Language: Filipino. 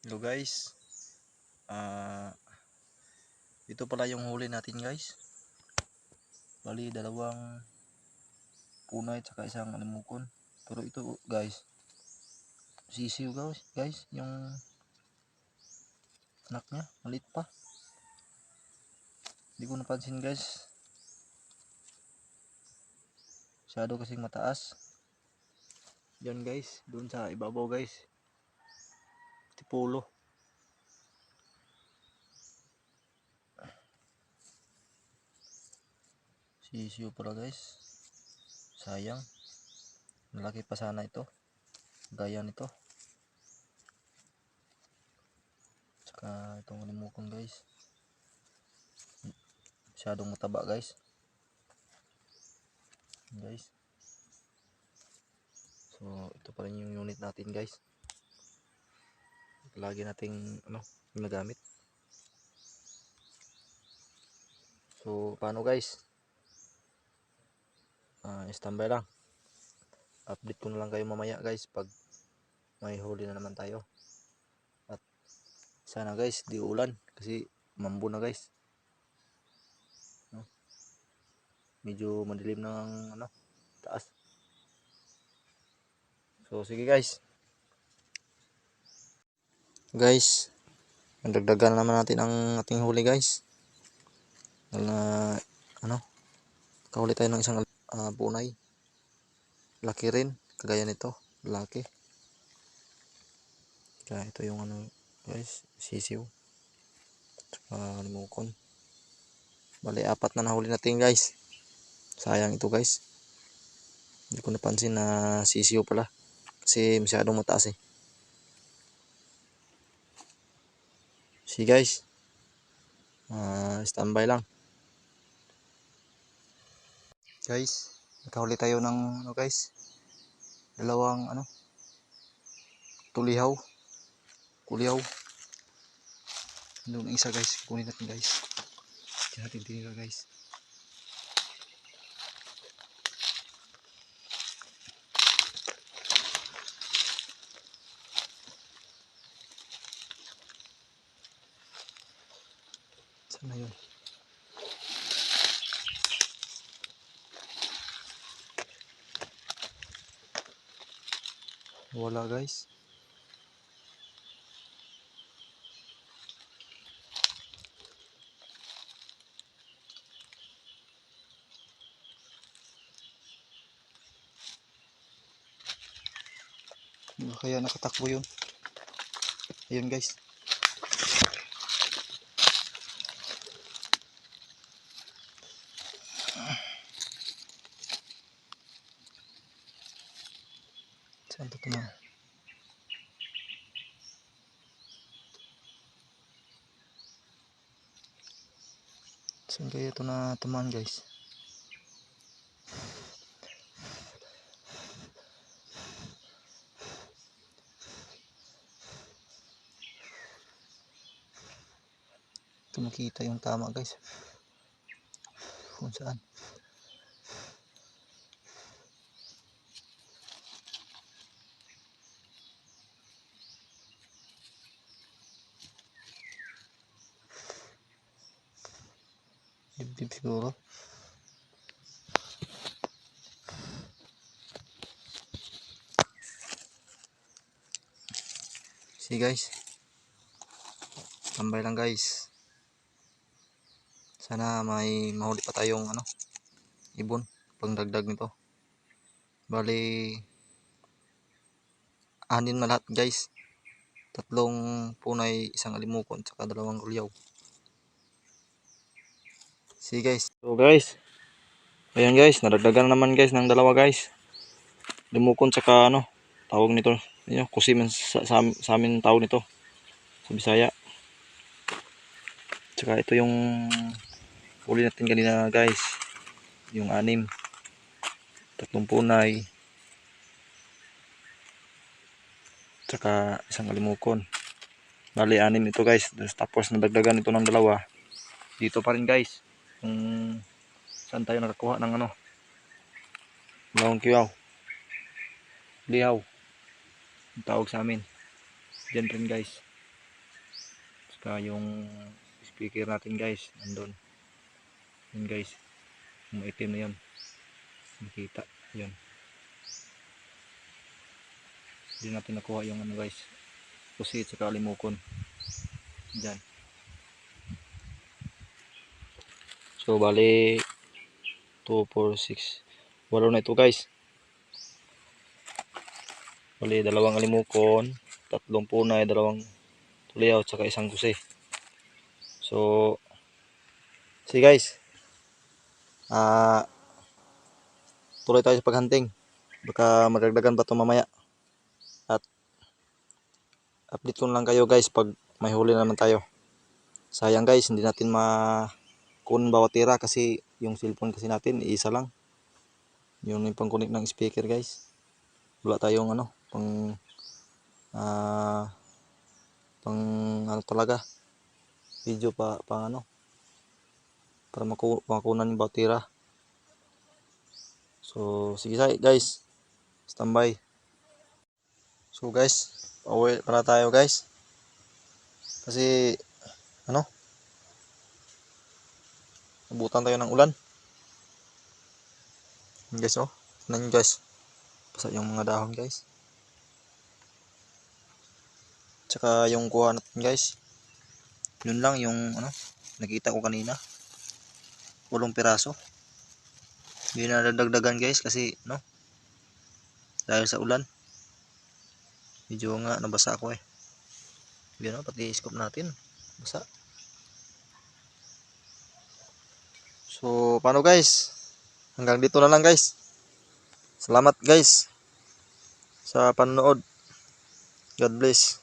Hello guys. Ah ito pala yung huli natin guys. Bali dalawang punay at saka isang alimukon. Pero ito guys. Sisiw guys, guys, yung anak niya, maliit pa. Hindi ko napansin guys. Masyado kasing mataas. Yan guys, doon sa ibabaw guys. Tipulo. Sisiyo pala guys. Sayang. Malaki pa sana ito. Gaya nito. Tsaka itong limukon guys. Masyadong mataba guys. Guys. So ito pa rin yung unit natin guys. Lagi nating ano, ginagamit. So paano guys? Ah, standby lang. Update ko na lang kayo mamaya guys pag may huli na naman tayo. At sana guys di ulan kasi mambo na guys. Medyo madilim ang ano, taas. So sige guys. Guys, nagdagdagan naman natin ang ating huli guys. Na ano, kahuli tayo ng isang ah, bunay. Laki rin, kagaya nito, laki. Kaya ito yung ano guys, sisiw. Tsaka limukon. Bali, apat na nahuli natin guys. Sayang ito guys. Hindi ko napansin na sisiw pala. Kasi masyadong mataas eh. See guys. Ah, standby lang. Guys, nakahuli tayo ng ano guys. Dalawang ano tulihaw. Kulihaw. Doon isa guys, kunin natin guys. Diyan natin tinira guys. Sana yun. Wala guys. Kaya nakatakbo yun? Ayun guys. Saan ito tuma? Saan kaya na guys? Ito makita yung tama guys. Kung saan. Dibdib siguro. See guys. Tambay lang guys. Sana may mahuli pa tayong ano ibon pangdagdag nito. Bali anin na lahat guys. Tatlong punay, isang alimukon, saka dalawang kulyaw. See guys. So guys. Ayan guys, nadagdagan na naman guys ng dalawa guys. Limukon saka ano, tawag nito. Ayun, kusim sa, sa, sa amin tawag nito. Sa Bisaya. Tsaka ito yung uli natin kanina guys. Yung anim. Tatlong punay. Tsaka isang alimukon. Bali anim ito guys. Tapos nadagdagan ito ng dalawa. Dito pa rin guys. Kung saan tayo nakakuha ng ano. Dalawang kiyaw. Lihaw. Ang tawag sa amin. Diyan rin guys. Saka yung speaker natin guys, nandun. Yun guys. Yung itim na yun. Makita. Yun. Hindi natin nakuha yung ano guys. Pusit saka limukon. Diyan. So bali 2, 4, 6. Walo na ito guys. Bali dalawang alimukon, tatlong punay, dalawang tuliyaw, tsaka isang kusi. So, see guys. Ah, tuloy tayo sa paghunting. Baka magdagdagan pa ito mamaya. At update ko lang kayo guys pag may huli na naman tayo. Sayang guys, hindi natin ma kun bawat tira kasi yung cellphone kasi natin isa lang. Yung yung pang-connect ng speaker guys. Wala tayong ano, pang ah pang ano talaga video pa pang ano para maku makunan yung batira. So sige guys. Standby. So guys pauwi para tayo guys. Kasi ano? Nabutan tayo ng ulan. Guys oh. Tignan guys. Basa yung mga dahon guys. Tsaka yung kuha natin guys. Yun lang yung ano, nakita ko kanina. Walong piraso. Hindi na nadagdagan guys kasi no. Dahil sa ulan. Medyo nga nabasa ako eh. Yun no, pati scope natin. Basa. So, paano guys? Hanggang dito na lang guys. Salamat guys sa panonood. God bless.